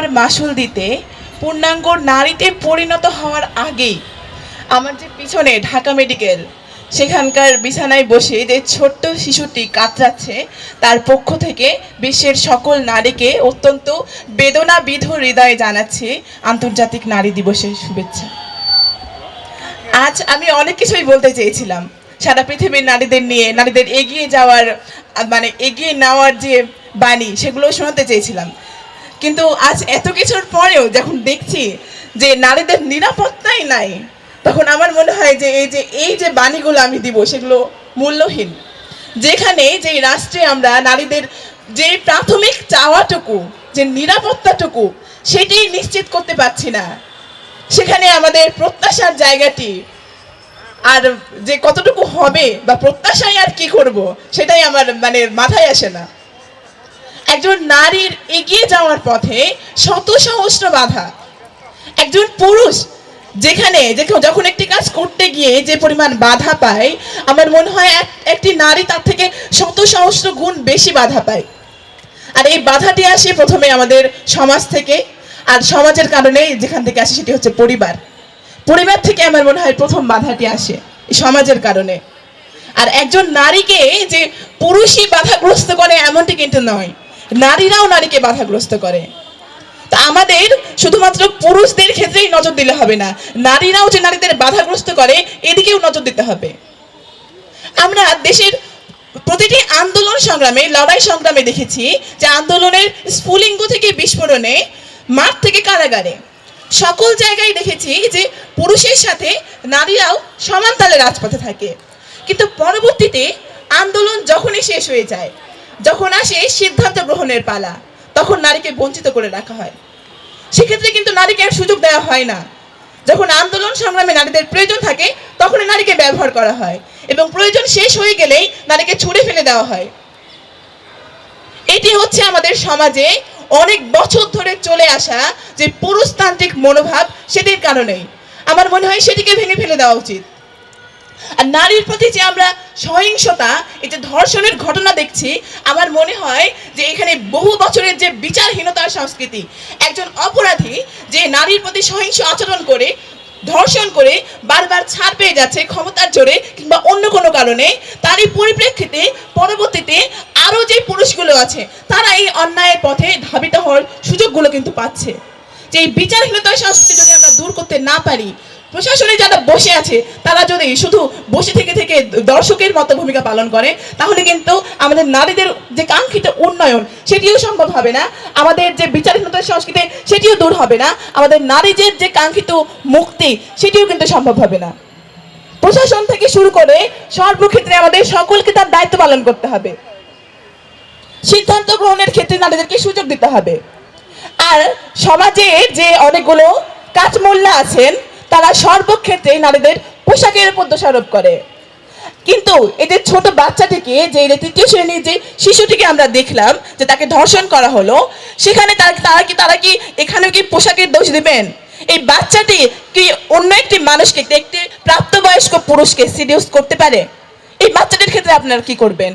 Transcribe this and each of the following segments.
পর মাসুল দিতে পূর্ণাঙ্গ নারীতে পরিণত হওয়ার আগেই আমার যে পিছনে ঢাকা মেডিকেল, সেখানকার বিছানায় বসে যে ছোট্ট শিশুটি কাতরাচ্ছে, তার পক্ষ থেকে বিশ্বের সকল নারীকে অত্যন্ত বেদনাবিধ হৃদয়ে জানাচ্ছি আন্তর্জাতিক নারী দিবসের শুভেচ্ছা। আজ আমি অনেক কিছুই বলতে চেয়েছিলাম। সারা পৃথিবীর নারীদের নিয়ে, নারীদের এগিয়ে যাওয়ার মানে এগিয়ে নেওয়ার যে বাণী, সেগুলো শোনাতে চেয়েছিলাম। কিন্তু আজ এত কিছুর পরেও যখন দেখছি যে নারীদের নিরাপত্তাই নাই, তখন আমার মনে হয় যে এই যে এই যে বাণীগুলো আমি দিব, সেগুলো মূল্যহীন। যেখানে যে রাষ্ট্রে আমরা নারীদের যে প্রাথমিক চাওয়াটুকু, যে নিরাপত্তাটুকু সেটি নিশ্চিত করতে পারছি না। সেখানে আমাদের প্রত্যাশার জায়গাটি আর যে কতটুকু হবে বা প্রত্যাশায় আর কি করব, সেটাই আমার মানে মাথায় আসে না। একজন নারীর এগিয়ে যাওয়ার পথে শত সহস্র বাধা। একজন পুরুষ যেখানে যেখানে- একটি কাজ করতে গিয়ে যে পরিমাণ বাধা পায়, আমার মনে হয় এক- একটি নারী তার থেকে শত সহস্র গুণ বেশি বাধা পায়। আর এই বাধাটি আসে প্রথমে আমাদের সমাজ থেকে, আর সমাজের কারণে যেখান থেকে আসে সেটি হচ্ছে পরিবার। পরিবার থেকে আমার মনে হয় প্রথম বাধাটি আসে সমাজের কারণে। আর একজন নারীকে যে পুরুষই বাধাগ্রস্ত করে এমনটি কিন্তু নয়। নারীরাও নারীকে বাধাগ্রস্ত করে। তা আমাদের শুধুমাত্র পুরুষদের ক্ষেত্রেই নজর দিলে হবে না। নারীরাও যে নারীদের বাধাগ্রস্ত করে, এদিকেও নজর দিতে হবে। আমরা দেশের প্রতিটি আন্দোলন সংগ্রামে, লড়াই সংগ্রামে দেখেছি যে আন্দোলনের স্ফুলিঙ্গ থেকে বিস্ফোরণে, মাঠ থেকে কারাগারে, সকল জায়গায় দেখেছি যে পুরুষের সাথে নারীরাও সমান তালে রাজপথে থাকে। কিন্তু পরবর্তীতে আন্দোলন যখনই শেষ হয়ে যায় যখন আসে সিদ্ধান্ত গ্রহণের পালা, তখন নারীকে বঞ্চিত করে রাখা হয়। সেক্ষেত্রে কিন্তু নারীকে আর সুযোগ দেওয়া হয় না। যখন আন্দোলন সংগ্রামে নারীদের প্রয়োজন থাকে তখন নারীকে ব্যবহার করা হয় এবং প্রয়োজন শেষ হয়ে গেলেই নারীকে ছুড়ে ফেলে দেওয়া হয়। এটি হচ্ছে আমাদের সমাজে অনেক বছর ধরে চলে আসা যে পুরুষতান্ত্রিক মনোভাব সেটির কারণেই। আমার মনে হয় সেটিকে ভেঙে ফেলে দেওয়া উচিত। আর নারীর প্রতি যে আমরা সহিংসতা এই যে ধর্ষণের ঘটনা দেখছি, আমার মনে হয় যে এখানে বহু বছরের যে বিচারহীনতার সংস্কৃতি, একজন অপরাধী যে নারীর প্রতি সহিংস আচরণ করে, ধর্ষণ করে, বারবার ছাড় পেয়ে যাচ্ছে ক্ষমতার জোরে কিংবা অন্য কোনো কারণে, তারই পরিপ্রেক্ষিতে পরবর্তীতে আরও যে পুরুষগুলো আছে, তারা এই অন্যায়ের পথে ধাবিত হওয়ার সুযোগগুলো কিন্তু পাচ্ছে। যে এই বিচারহীনতার সংস্কৃতি যদি আমরা দূর করতে না পারি প্রশাসনে যারা বসে আছে, তারা যদি শুধু বসে থেকে থেকে দর্শকের মতো ভূমিকা পালন করে, তাহলে কিন্তু আমাদের নারীদের যে কাঙ্ক্ষিত উন্নয়ন, সেটিও সম্ভব হবে না। আমাদের যে বিচারহীনতার সংস্কৃতি, সেটিও দূর হবে না। আমাদের নারীদের যে কাঙ্ক্ষিত মুক্তি, সেটিও কিন্তু সম্ভব হবে না। প্রশাসন থেকে শুরু করে সর্বক্ষেত্রে আমাদের সকলকে তার দায়িত্ব পালন করতে হবে। সিদ্ধান্ত গ্রহণের ক্ষেত্রে নারীদেরকে সুযোগ দিতে হবে। আর সমাজে যে অনেকগুলো কাঠমোল্লা আছেন তারা সর্বক্ষেত্রে নারীদের পোশাকের উপর দোষারোপ করে। কিন্তু এদের ছোট বাচ্চাটিকে, যে তৃতীয় শ্রেণির যে শিশুটিকে আমরা দেখলাম যে তাকে ধর্ষণ করা হলো, সেখানে তারা কি তারা কি এখানে কি পোশাকের দোষ দিবেন? এই বাচ্চাটি কি অন্য একটি মানুষকে, একটি প্রাপ্তবয়স্ক পুরুষকে সিডিউস করতে পারে? এই বাচ্চাটির ক্ষেত্রে আপনারা কি করবেন?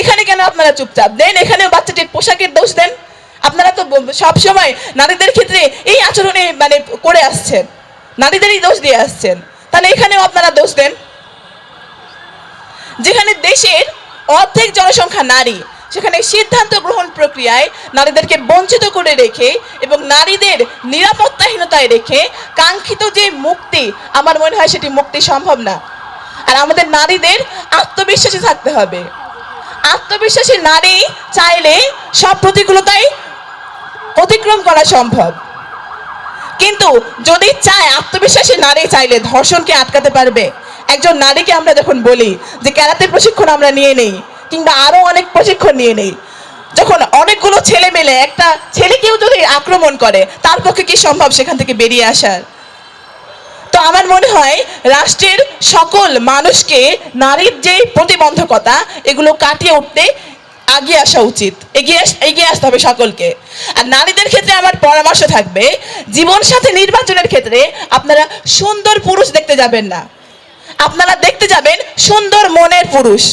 এখানে কেন আপনারা চুপচাপ? দেন এখানেও বাচ্চাটির পোশাকের দোষ দেন? আপনারা তো সব সময় নারীদের ক্ষেত্রে এই আচরণে মানে করে আসছেন। নারীদেরই দোষ দিয়ে আসছেন। তাহলে এখানেও আপনারা দোষ দেন। যেখানে দেশের অর্ধেক জনসংখ্যা নারী, সেখানে সিদ্ধান্ত গ্রহণ প্রক্রিয়ায় নারীদেরকে বঞ্চিত করে রেখে এবং নারীদের নিরাপত্তাহীনতায় রেখে কাঙ্ক্ষিত যে মুক্তি, আমার মনে হয় সেটি মুক্তি সম্ভব না। আর আমাদের নারীদের আত্মবিশ্বাসী থাকতে হবে। আত্মবিশ্বাসী নারী চাইলে সব প্রতিকূলতাই অতিক্রম করা সম্ভব। কিন্তু যদি চায়, আত্মবিশ্বাসী নারী চাইলে ধর্ষণকে আটকাতে পারবে। একজন নারীকে আমরা যখন বলি যে ক্যারাতে প্রশিক্ষণ আমরা নিয়ে নেই, কিংবা আরও অনেক প্রশিক্ষণ নিয়ে নেই, যখন অনেকগুলো ছেলে মেলে একটা ছেলেকেও যদি আক্রমণ করে, তার পক্ষে কি সম্ভব সেখান থেকে বেরিয়ে আসার? তো আমার মনে হয় রাষ্ট্রের সকল মানুষকে নারীর যে প্রতিবন্ধকতা, এগুলো কাটিয়ে উঠতে আগিয়ে আসা উচিত। এগিয়ে এগিয়ে আসতে হবে সকলকে। আর নারীদের ক্ষেত্রে আমার পরামর্শ থাকবে, জীবন সাথে নির্বাচনের ক্ষেত্রে আপনারা সুন্দর পুরুষ দেখতে যাবেন না। আপনারা দেখতে যাবেন সুন্দর মনের পুরুষ।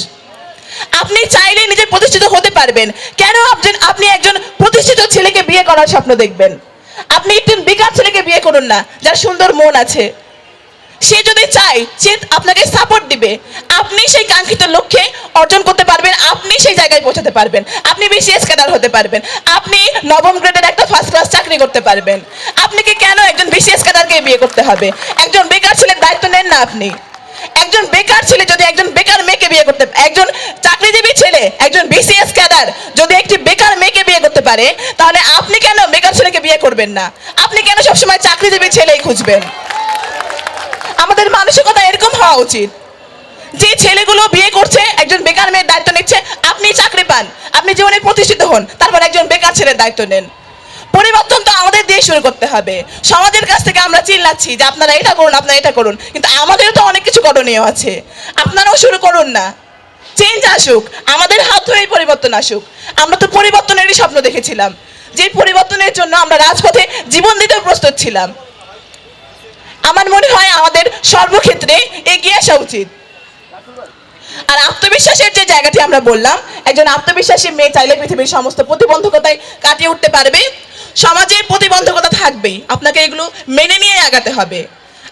আপনি চাইলে নিজে প্রতিষ্ঠিত হতে পারবেন। কেন আপনি আপনি একজন প্রতিষ্ঠিত ছেলেকে বিয়ে করার স্বপ্ন দেখবেন? আপনি একজন বেকার ছেলেকে বিয়ে করুন না, যার সুন্দর মন আছে। সে যদি চায়, সে আপনাকে সাপোর্ট দিবে। আপনি সেই কাঙ্ক্ষিত লক্ষ্যে অর্জন করতে পারবেন, আপনি সেই জায়গায় পৌঁছাতে পারবেন। আপনি বিসিএস ক্যাডার হতে পারবেন। আপনি নবম গ্রেডের একটা ফার্স্ট ক্লাস চাকরি করতে পারবেন। আপনাকে কেন একজন বিসিএস ক্যাডারকে বিয়ে করতে হবে? একজন বেকার ছেলের দায়িত্ব নেন না আপনি। একজন বেকার ছেলে যদি একজন বেকার মেয়েকে বিয়ে করতে, একজন চাকরিজীবী ছেলে, একজন বিসিএস ক্যাডার যদি একটি বেকার মেয়েকে বিয়ে করতে পারে, তাহলে আপনি কেন বেকার ছেলেকে বিয়ে করবেন না? আপনি কেন সবসময় চাকরিজীবী ছেলেই খুঁজবেন? আমাদের মানসিকতা এরকম হওয়া উচিত। যে ছেলেগুলো বিয়ে করছে, একজন বেকার মেয়ের দায়িত্ব নিচ্ছে, আপনি চাকরি পান, আপনি জীবনে প্রতিষ্ঠিত হন, তারপর একজন বেকার ছেলের দায়িত্ব নেন। পরিবর্তন তো আমাদের দিয়ে শুরু করতে হবে। সমাজের কাছ থেকে আমরা চিল্লাচ্ছি যে আপনারা এটা করুন, আপনারা এটা করুন, কিন্তু আমাদেরও তো অনেক কিছু করণীয় আছে। আপনারাও শুরু করুন না। চেঞ্জ আসুক, আমাদের হাত ধরেই পরিবর্তন আসুক। আমরা তো পরিবর্তনেরই স্বপ্ন দেখেছিলাম। যে পরিবর্তনের জন্য আমরা রাজপথে জীবন দিতেও প্রস্তুত ছিলাম। আমার মনে হয় আমাদের সর্বক্ষেত্রে এগিয়ে আসা উচিত। আর আত্মবিশ্বাসের যে জায়গাটি আমরা বললাম, একজন আত্মবিশ্বাসী মেয়ে চাইলে পৃথিবীর সমস্ত প্রতিবন্ধকতায় কাটিয়ে উঠতে পারবে। সমাজে প্রতিবন্ধকতা থাকবেই, আপনাকে এগুলো মেনে নিয়ে আগাতে হবে।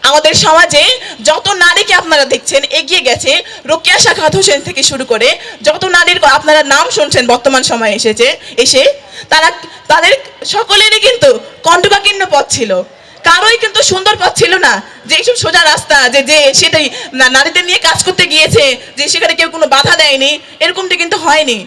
আমাদের সমাজে যত নারীকে আপনারা দেখছেন, এগিয়ে গেছে, রোকেয়া শাখাত হোসেন থেকে শুরু করে যত নারীর আপনারা নাম শুনছেন, বর্তমান সময়ে এসেছে, এসে তারা, তাদের সকলেরই কিন্তু কণ্ঠকাকীর্ণ পথ ছিল। কারোই কিন্তু সুন্দর পথ ছিল না। যে এইসব সোজা রাস্তা, যে যে সেটাই নারীদের নিয়ে কাজ করতে গিয়েছে, যে সেখানে কেউ কোনো বাধা দেয়নি, এরকমটা কিন্তু হয়নি।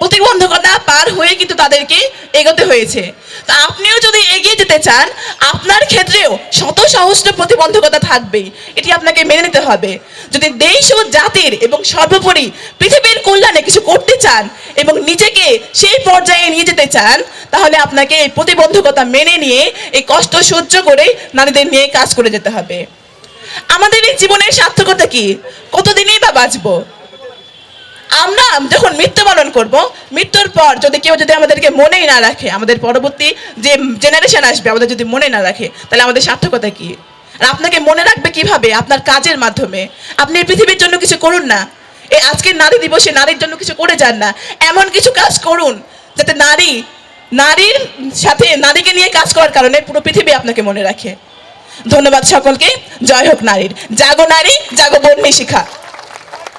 প্রতিবন্ধকতা পার হয়ে কিন্তু তাদেরকে এগোতে হয়েছে। তা আপনিও যদি এগিয়ে যেতে চান, আপনার ক্ষেত্রেও শত সহস্র প্রতিবন্ধকতা থাকবেই এটি আপনাকে মেনে নিতে হবে। যদি দেশ ও জাতির এবং সর্বোপরি পৃথিবীর কল্যাণে কিছু করতে চান এবং নিজেকে সেই পর্যায়ে নিয়ে যেতে চান, তাহলে আপনাকে এই প্রতিবন্ধকতা মেনে নিয়ে, এই কষ্ট সহ্য করে নারীদের নিয়ে কাজ করে যেতে হবে। আমাদের এই জীবনের সার্থকতা কি? কতদিনই বা বাঁচবো? আমরা যখন মৃত্যুবরণ করব, মৃত্যুর পর যদি কেউ যদি আমাদেরকে মনেই না রাখে, আমাদের পরবর্তী যে জেনারেশন আসবে, আমাদের যদি মনে না রাখে, তাহলে আমাদের সার্থকতা কি? আর আপনাকে মনে রাখবে কীভাবে? আপনার কাজের মাধ্যমে। আপনি পৃথিবীর জন্য কিছু করুন না। এই আজকের নারী দিবসে নারীর জন্য কিছু করে যান না। এমন কিছু কাজ করুন, যাতে নারী, নারীর সাথে নারীকে নিয়ে কাজ করার কারণে পুরো পৃথিবী আপনাকে মনে রাখে। ধন্যবাদ সকলকে। জয় হোক নারীর। জাগো নারী, জাগো বন্যী শিখা।